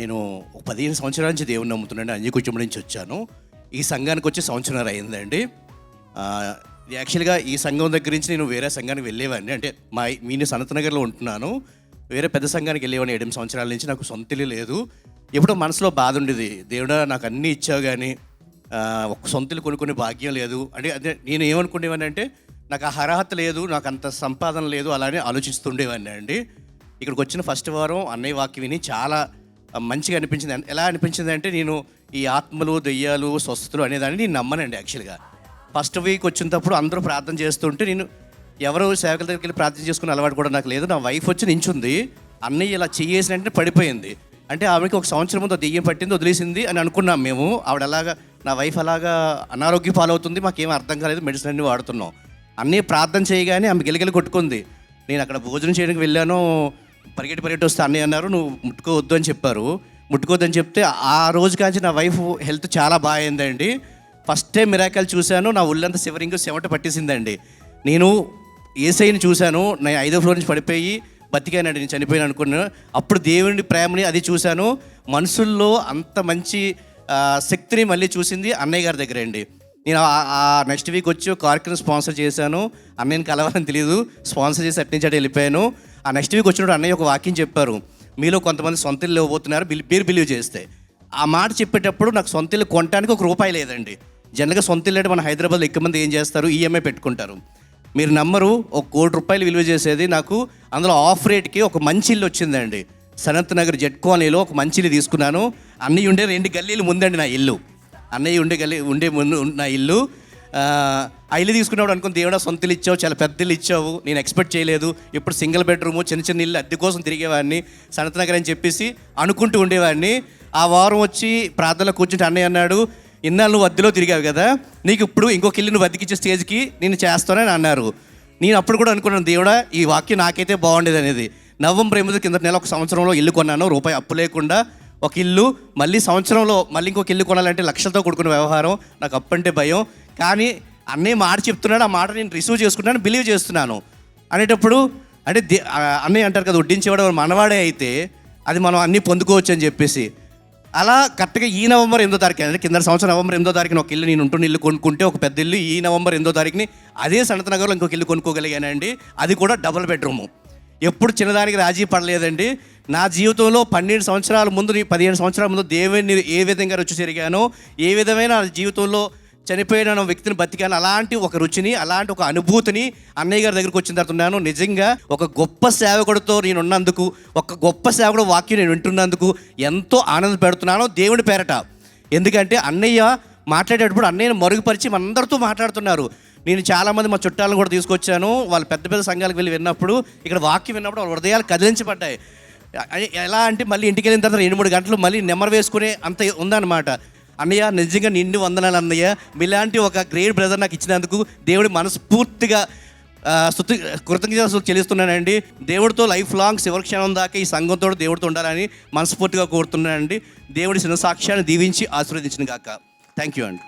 నేను పదిహేను సంవత్సరాల నుంచి దేవుని నమ్ముతున్నాను అన్ని కుటుంబం నుంచి వచ్చాను. ఈ సంఘానికి వచ్చి సంవత్సరం అయిందండి. యాక్చువల్గా ఈ సంఘం దగ్గర నుంచి నేను వేరే సంఘానికి వెళ్ళేవాడిని. అంటే మా నేను సనతనగర్లో ఉంటున్నాను. వేరే పెద్ద సంఘానికి వెళ్ళేవాడిని ఏడెనిమిది సంవత్సరాల నుంచి. నాకు సొంత లేదు. ఎప్పుడో మనసులో బాధ ఉండేది. దేవుడా నాకు అన్నీ ఇచ్చావు కానీ ఒక సొంతలు కొనుక్కునే భాగ్యం లేదు. అంటే అదే నేను ఏమనుకునేవాడిని అంటే నాకు ఆ అర్హత లేదు నాకు అంత సంపాదన లేదు అలానే ఆలోచిస్తుండేవాడిని అండి. ఇక్కడికి వచ్చిన ఫస్ట్ వారం అన్నయ్య వాక్యం విని చాలా మంచిగా అనిపించింది. ఎలా అనిపించింది అంటే నేను ఈ ఆత్మలు దెయ్యాలు స్వస్థతలు అనేదాన్ని నేను నమ్మనండి యాక్చువల్గా. ఫస్ట్ వీక్ వచ్చినప్పుడు అందరూ ప్రార్థన చేస్తుంటే నేను ఎవరు సేవకుల దగ్గరికి వెళ్ళి ప్రార్థన చేసుకునే అలవాటు కూడా నాకు లేదు. నా వైఫ్ వచ్చి నించుంది. అన్నయ్య ఇలా చేసిన వెంటనే పడిపోయింది. అంటే ఆమెకి ఒక సంవత్సరం ముందు దెయ్యం పట్టింది వదిలేసింది అని అనుకున్నాం మేము. ఆవిడ అలాగా నా వైఫ్ అలాగా అనారోగ్య పాలవుతుంది మాకేం అర్థం కాలేదు మెడిసిన్ అన్ని వాడుతున్నాం. అన్నీ ప్రార్థన చేయగానే ఆమె గిలగిలి కొట్టుకుంది. నేను అక్కడ భోజనం చేయడానికి వెళ్ళాను పరిగెట్టి పరిగెట్టి వస్తే అన్నీ అన్నారు నువ్వు ముట్టుకోవద్దు అని చెప్పారు. ముట్టుకోవద్దని చెప్తే ఆ రోజు కాంచి నా వైఫ్ హెల్త్ చాలా బాగా అయిందండి ఫస్ట్ టైం మిరాకల్ చూశాను నా ఒళ్ళంతా సివరింగ్ చెమట పట్టేసిందండి. నేను ఏసైని చూశాను నేను ఐదో ఫ్లోర్ నుంచి పడిపోయి బతికానండి నేను చనిపోయాను అనుకున్నాను అప్పుడు దేవుని ప్రేమని అది చూశాను. మనుషుల్లో అంత మంచి శక్తిని మళ్ళీ చూసింది అన్నయ్య గారి దగ్గర అండి. నేను ఆ- నెక్స్ట్ వీక్ వచ్చి కార్యక్రమం స్పాన్సర్ చేశాను. అన్నయ్యని కలవాలని తెలియదు స్పాన్సర్ చేసి అట్నుంచి అటు వెళ్ళిపోయాను. ఆ నెక్స్ట్ వీక్ వచ్చినప్పుడు అన్నయ్య ఒక వాక్యం చెప్పారు. మీలో కొంతమంది సొంత ఇల్లు ఇవ్వబోతున్నారు బిల్- మీరు బిలీవ్ చేస్తే. ఆ మాట చెప్పేటప్పుడు నాకు సొంత ఇల్లు కొనడానికి ఒక రూపాయి లేదండి. జనరల్గా సొంత ఇల్లు అంటే మన హైదరాబాద్లో ఎక్కువ మంది ఏం చేస్తారు? ఈఎంఐ పెట్టుకుంటారు. మీరు నమ్మరు ఒక కోటి రూపాయలు విలువ చేసేది నాకు అందులో ఆఫ్ రేట్కి ఒక మంచి ఇల్లు వచ్చిందండి. సనత్ నగర్ జెట్ కాలనీలో ఒక మంచి ఇల్లు తీసుకున్నాను. అన్నీ ఉండే రెండు గల్లీలు ముందండి నా ఇల్లు. అన్నయ్య ఉండే గల్లీ ఉండే ముందు నా ఇల్లు. ఆ, ఇల్లు తీసుకున్నప్పుడు అనుకుని దేవుడా సొంతలు ఇచ్చావు చాలా పెద్దలు ఇచ్చావు నేను ఎక్స్పెక్ట్ చేయలేదు. ఇప్పుడు సింగిల్ బెడ్రూమ్ చిన్న చిన్న ఇల్లు అద్దె కోసం తిరిగేవాడిని సనత్ నగర్ అని చెప్పేసి అనుకుంటూ ఉండేవాడిని. ఆ వారం వచ్చి ప్రార్థనలో కూర్చుంటే అన్నయ్య అన్నాడు ఇన్నాళ్ళు నువ్వు అద్దెలో తిరిగావు కదా నీకు ఇప్పుడు ఇంకొక ఇల్లు నువ్వు అద్దెకిచ్చే స్టేజ్కి నేను చేస్తానని అన్నారు. నేను అప్పుడు కూడా అనుకున్నాను దేవుడా ఈ వాక్యం నాకైతే బాగుండేది అనేది. నవంబర్ ఎనిమిది కింద నెల ఒక సంవత్సరంలో ఇల్లు కొన్నాను రూపాయి అప్పు లేకుండా. ఒక ఇల్లు మళ్ళీ సంవత్సరంలో మళ్ళీ ఇంకొక ఇల్లు కొనాలంటే లక్షలతో కూడుకున్న వ్యవహారం నాకు అప్పు అంటే భయం. కానీ అన్నయ్య మాట చెప్తున్నాడు ఆ మాట నేను రిసీవ్ చేసుకుంటాను బిలీవ్ చేస్తున్నాను. అనేటప్పుడు అంటే దే- అన్నయ్య అంటారు కదా వడ్డించేవాడు మనవాడే అయితే అది మనం అన్నీ పొందుకోవచ్చు అని చెప్పేసి. అలా కరెక్ట్గా ఈ నవంబర్ ఎనిమిదో తారీఖు అంటే కింద సంవత్సరం నవంబర్ ఎనిమిదో తారీఖున ఒక ఇల్లు నేను ఉంటున్న ఇల్లు కొనుక్కుంటే ఒక పెద్ద ఇల్లు ఈ నవంబర్ ఎనిమిదో తారీఖుని అదే సనత్ నగర్లో ఇంకొక ఇల్లు కొనుక్కోగలిగానండి. అది కూడా డబుల్ బెడ్రూము ఎప్పుడు చిన్నదానికి రాజీ పడలేదండి. నా జీవితంలో పన్నెండు సంవత్సరాల ముందు పదిహేను సంవత్సరాల ముందు దేవుని ఏ విధంగా రుచి జరిగానో ఏ విధమైన నా జీవితంలో చనిపోయిన వ్యక్తిని బతికాను. అలాంటి ఒక రుచిని అలాంటి ఒక అనుభూతిని అన్నయ్య గారి దగ్గరికి వచ్చిన తర్వాత ఉన్నాను. నిజంగా ఒక గొప్ప సేవకుడితో నేను ఉన్నందుకు ఒక గొప్ప సేవకుడు వాక్యం నేను వింటున్నందుకు ఎంతో ఆనంద పెడుతున్నాను దేవుని పేరట. ఎందుకంటే అన్నయ్య మాట్లాడేటప్పుడు అన్నయ్యను మరుగుపరిచి మనందరితో మాట్లాడుతున్నారు. నేను చాలామంది మా చుట్టాలను కూడా తీసుకొచ్చాను. వాళ్ళు పెద్ద పెద్ద సంఘాలకు వెళ్ళి విన్నప్పుడు ఇక్కడ వాక్యం విన్నప్పుడు వాళ్ళ హృదయాలు కదిలించబడ్డాయి. ఎలా అంటే మళ్ళీ ఇంటికి వెళ్ళిన తర్వాత రెండు మూడు గంటలు మళ్ళీ నెమ్మరు వేసుకునే అంత ఉందన్నమాట. అన్నయ్య నిజంగా నిండి వందనాలు అన్నయ్య. మీలాంటి ఒక గ్రేట్ బ్రదర్ నాకు ఇచ్చినందుకు దేవుడి మనస్ఫూర్తిగా స్థుతి కృతజ్ఞతలు చెల్లిస్తున్నానండి. దేవుడితో లైఫ్ లాంగ్ శివక్షణం దాకా ఈ సంఘంతో దేవుడితో ఉండాలని మనస్ఫూర్తిగా కోరుతున్నానండి. దేవుడి సిన సాక్ష్యాన్ని దీవించి ఆశీర్వదించిన గాక. థ్యాంక్ యూ అండి.